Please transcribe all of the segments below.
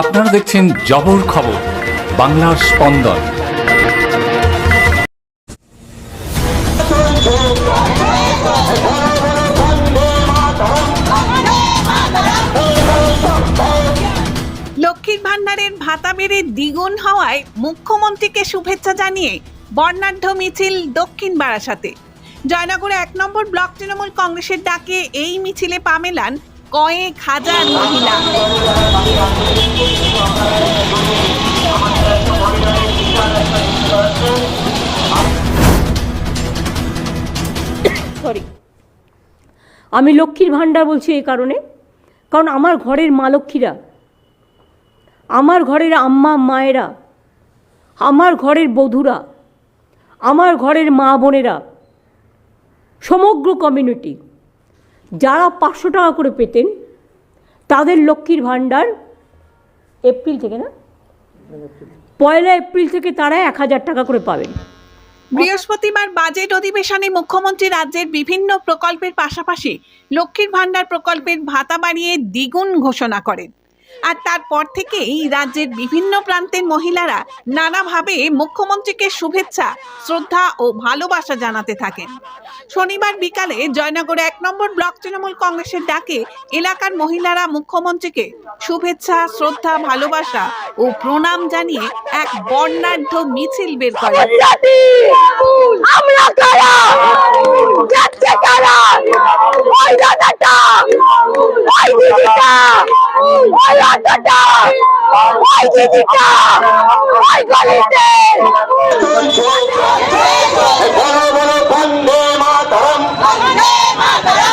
আপনারা দেখছেন জবর খবর, বাংলার স্পন্দন। লক্ষ্মীর ভাণ্ডারের ভাতা বেড়ে দ্বিগুণ হওয়ায় মুখ্যমন্ত্রীকে শুভেচ্ছা জানিয়ে বর্ণাঢ্য মিছিল দক্ষিণ বারাসাতে। জয়নগরে এক নম্বর ব্লক তৃণমূল কংগ্রেসের ডাকে এই মিছিলে পা মেলান কয়েক হাজার মহিলা। সরি। আমি লক্ষ্মীর ভাণ্ডার বলছি এই কারণে। কারণ আমার ঘরের মা লক্ষ্মীরা, আমার ঘরের আম্মা মায়েরা, আমার ঘরের বধূরা, আমার ঘরের মা বোনেরা, সমগ্র কমিউনিটি যারা পাঁচশো টাকা করে পেতেন, তাদের লক্ষ্মীর ভাণ্ডার এপ্রিল থেকে না? পয়লা এপ্রিল থেকে তারা এক হাজার টাকা করে পাবেন। বৃহস্পতিবার বাজেট অধিবেশনে মুখ্যমন্ত্রী রাজ্যের বিভিন্ন প্রকল্পের পাশাপাশি লক্ষ্মীর ভাণ্ডার প্রকল্পের ভাতা বাড়িয়ে দ্বিগুণ ঘোষণা করেন। আর তারপর থেকেই রাজ্যের বিভিন্ন প্রান্তের মহিলারা নানাভাবে মুখ্যমন্ত্রীকে শুভেচ্ছা, শ্রদ্ধা ও ভালোবাসা জানাতে থাকেন। শনিবার বিকালে জয়নগরে এক নম্বর ব্লক তৃণমূল কংগ্রেসের ডাকে এলাকার মহিলারা মুখ্যমন্ত্রীকে শুভেচ্ছা, শ্রদ্ধা, ভালোবাসা ও প্রণাম জানিয়ে এক বর্ণাঢ্য মিছিল বের জাতি আমরা কারা যাচ্ছে কারা ওই দাদাটা ওই দিদিটা অটোটা ওই দিদিটা ওই গলিতে। বড় বড় Vande Mataram Vande Mataram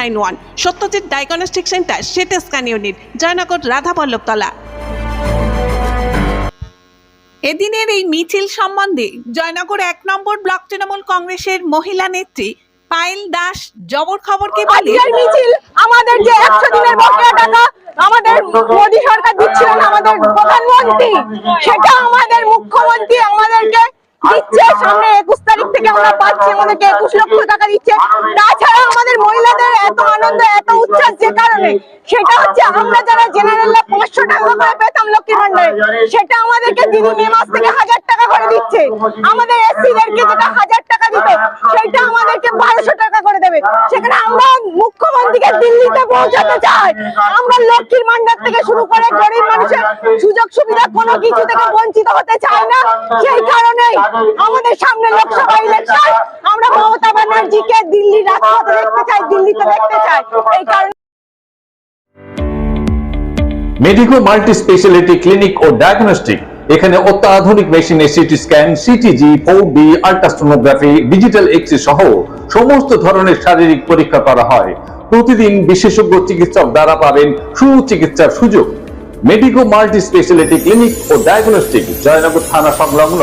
nine one. Satyajit diagnostic centre CT scan unit Joynagar Radhapallabtala এদিনের এই মিছিল সম্বন্ধে জয়নগর এক নম্বর ব্লক তৃণমূল কংগ্রেসের মহিলা নেত্রী পায়েল দাস জবর খবরকে বলে? মিছিল আমাদের যে একশো দিনের বকেয়া টাকা আমাদের মোদী সরকার দিচ্ছিলেন আমাদের প্রধানমন্ত্রী সেটা আমাদের মুখ্যমন্ত্রী আমাদেরকে দিচ্ছে সামনে একুশ তারিখ থেকে আমরা পাচ্ছি আমাদেরকে একুশ লক্ষ টাকা দিচ্ছে। তাছাড়া আমাদের মহিলাদের এত আনন্দ এত উচ্ছ্বাস যে কারণে সেটা হচ্ছে আমরা যারা জেনারেলরা পাঁচশো টাকা করে পেতাম লক্ষ্মী ভান্ডারে সেটা আমাদেরকে দিদি মে মাস থেকে হাজার টাকা করে দিচ্ছে। আমাদের এসসিদেরকে যেটা হাজার টাকা দিত সেটা আমাদেরকে বারোশো টাকা করে দেবে। সেখানে আমরা মুখ্যমন্ত্রীকে দিল্লিতে পৌঁছাতে চাই। আমরা লক্ষ্মীর ভান্ডার থেকে শুরু করে গরিব মানুষের সুযোগ সুবিধা কোনো কিছু থেকে বঞ্চিত হতে চাই না। সেই কারণেই আমাদের সামনে লোকসভা ইলেকশন আমরা মমতা ব্যানার্জিকে দিল্লির রাজপথে দেখতে চাই, দিল্লিতে দেখতে চাই। এই কারণে মেডিকো মাল্টি স্পেশালিটি ক্লিনিক ও ডায়াগনস্টিক, এখানে অত্যাধুনিক মেশিনে CT scan, CTG four D ultrasonography, digital X সহ সমস্ত ধরনের শারীরিক পরীক্ষা করা হয়। প্রতিদিন বিশেষজ্ঞ চিকিৎসক দ্বারা পাবেন সুচিকিৎসার সুযোগ। মেডিকো মাল্টি স্পেশালিটি ক্লিনিক ও ডায়াগনস্টিক, জয়নগর থানা সংলগ্ন।